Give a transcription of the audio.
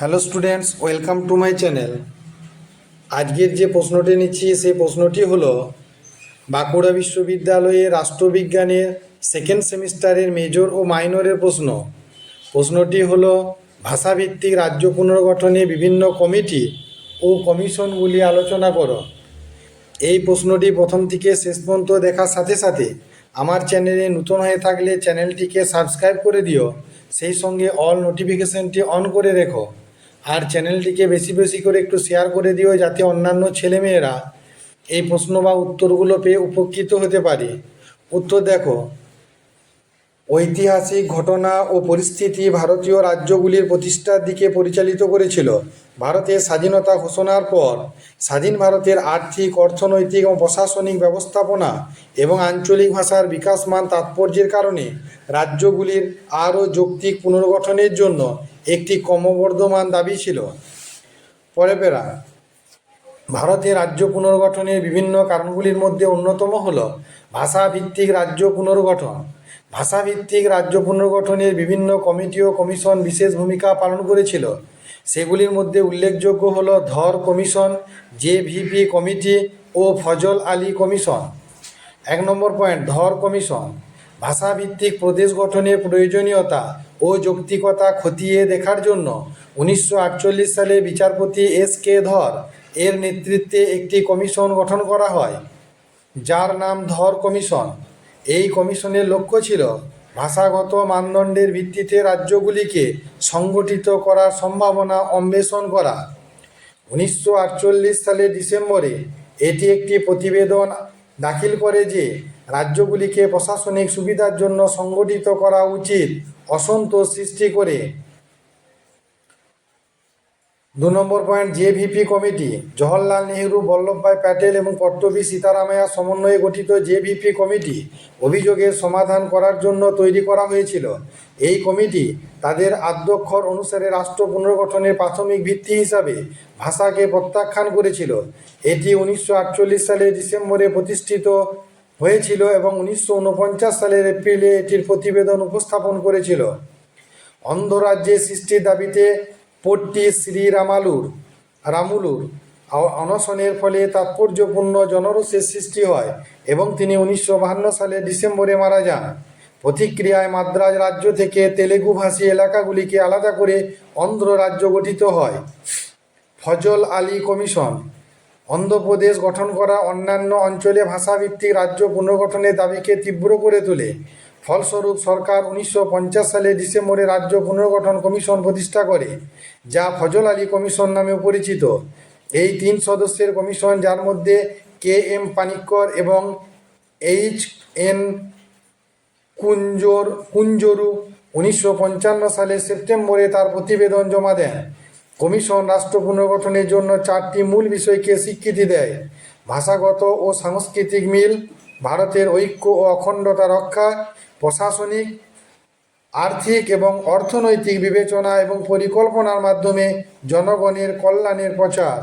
Hello students, welcome to my channel. আজকের যে প্রশ্নটি নিচ্ছি, সেই প্রশ্নটি হলো, বাঁকুড়া বিশ্ববিদ্যালয়ে রাষ্ট্রবিজ্ঞানের সেকেন্ড সেমিস্টারের মেজর ও মাইনরের প্রশ্ন। প্রশ্নটি হলো, ভাষাভিত্তিক রাজ্য পুনর্গঠনে বিভিন্ন কমিটি ও কমিশনগুলি আলোচনা করো। এই প্রশ্নটি প্রথম থেকে শেষ পর্যন্ত দেখার সাথে সাথে আমার চ্যানেলে নতুন হয়ে থাকলে চ্যানেলটিকে সাবস্ক্রাইব করে দিও। সেই সঙ্গে অল নোটিফিকেশনটি অন করে রেখো। চ্যানেলটিকে বেশি বেশি করে একটু শেয়ার করে দিও যাতে অন্যান্য ছেলেমেয়েরা এই প্রশ্ন বা উত্তরগুলো পেয়ে উপকৃত হতে পারে। উত্তর দেখো ঐতিহাসিক ঘটনা ও পরিস্থিতি ভারতীয় রাজ্যগুলির প্রতিষ্ঠার দিকে পরিচালিত করেছিল। ভারতের স্বাধীনতা ঘোষণার পর স্বাধীন ভারতের আর্থিক, অর্থনৈতিক ও প্রশাসনিক ব্যবস্থাপনা এবং আঞ্চলিক ভাষার বিকাশমান তাৎপর্যের কারণে রাজ্যগুলির আরও যৌক্তিক পুনর্গঠনের জন্য একটি ক্রমবর্ধমান দাবি ছিল। পরে পেরা ভারতের রাজ্য পুনর্গঠনের বিভিন্ন কারণগুলির মধ্যে অন্যতম হল ভাষাভিত্তিক রাজ্য পুনর্গঠন। ভাষাভিত্তিক রাজ্য পুনর্গঠনের বিভিন্ন কমিটি ও কমিশন বিশেষ ভূমিকা পালন করেছিল। সেগুলির মধ্যে উল্লেখযোগ্য হল ধর কমিশন, জেভিপি কমিটি ও ফজল আলী কমিশন। এক নম্বর পয়েন্ট, ধর কমিশন। ভাষাভিত্তিক প্রদেশ গঠনের প্রয়োজনীয়তা ও যৌক্তিকতা খতিয়ে দেখার জন্য উনিশশো আটচল্লিশ সালে বিচারপতি এস কে ধর এর নেতৃত্বে একটি কমিশন গঠন করা হয়, যার নাম ধর কমিশন। এই কমিশনের লক্ষ্য ছিল ভাষাগত মানদণ্ডের ভিত্তিতে রাজ্যগুলিকে সংগঠিত করার সম্ভাবনা অন্বেষণ করা। উনিশশো আটচল্লিশ সালের ডিসেম্বরে এটি একটি প্রতিবেদন দাখিল করে যে রাজ্যগুলিকে প্রশাসনিক সুবিধার জন্য সংগঠিত করা উচিত অসন্তোষ সৃষ্টি করে। দু number point JVP committee. Jawaharlal Nehru Vallabhbhai Patel এবং পট্টবি সীতারামাইয়ার সমন্বয়ে গঠিত জেভিপি কমিটি অভিযোগের সমাধান করার জন্য তৈরি করা হয়েছিল। এই কমিটি তাদের আদ্যক্ষর অনুসারে রাষ্ট্র পুনর্গঠনের প্রাথমিক ভিত্তি হিসাবে ভাষাকে প্রত্যাখ্যান করেছিল। এটি উনিশশো আটচল্লিশ সালের ডিসেম্বরে প্রতিষ্ঠিত হয়েছিল এবং উনিশশো উনপঞ্চাশ সালের এপ্রিলে এটির প্রতিবেদন উপস্থাপন করেছিল। অন্ধরাজ্যে সৃষ্টির দাবিতে পট্টি শ্রীরামালুর, রামুলুর অনশনের ফলে তাৎপর্যপূর্ণ জনরোষের সৃষ্টি হয় এবং তিনি উনিশশো বাহান্ন সালের ডিসেম্বরে মারা যান। প্রতিক্রিয়ায় মাদ্রাজ রাজ্য থেকে তেলেগু ভাষী এলাকাগুলিকে আলাদা করে অন্ধ্র রাজ্য গঠিত হয়। ফজল আলী কমিশন অন্ধ্রপ্রদেশ গঠন করা অন্যান্য অঞ্চলে ভাষাভিত্তিক রাজ্য পুনর্গঠনের দাবিকে তীব্র করে তোলে। ফলস্বরূপ সরকার উনিশশো পঞ্চাশ সালে ডিসেম্বরে রাজ্য পুনর্গঠন কমিশন প্রতিষ্ঠা করে, যা ফজল আলী কমিশন নামেও পরিচিত। এই তিন সদস্যের কমিশন, যার মধ্যে কে এম পানিক্কর এবং এইচ এন কুঞ্জর, কুঞ্জরু উনিশশো সালের সেপ্টেম্বরে তার প্রতিবেদন জমা দেন। কমিশন রাষ্ট্র পুনর্গঠনের জন্য চারটি মূল বিষয়কে স্বীকৃতি দেয়। ভাষাগত ও সাংস্কৃতিক মিল ভারতের ঐক্য ও অখণ্ডতা রক্ষা, প্রশাসনিক, আর্থিক এবং অর্থনৈতিক বিবেচনা এবং পরিকল্পনার মাধ্যমে জনগণের কল্যাণের প্রচার।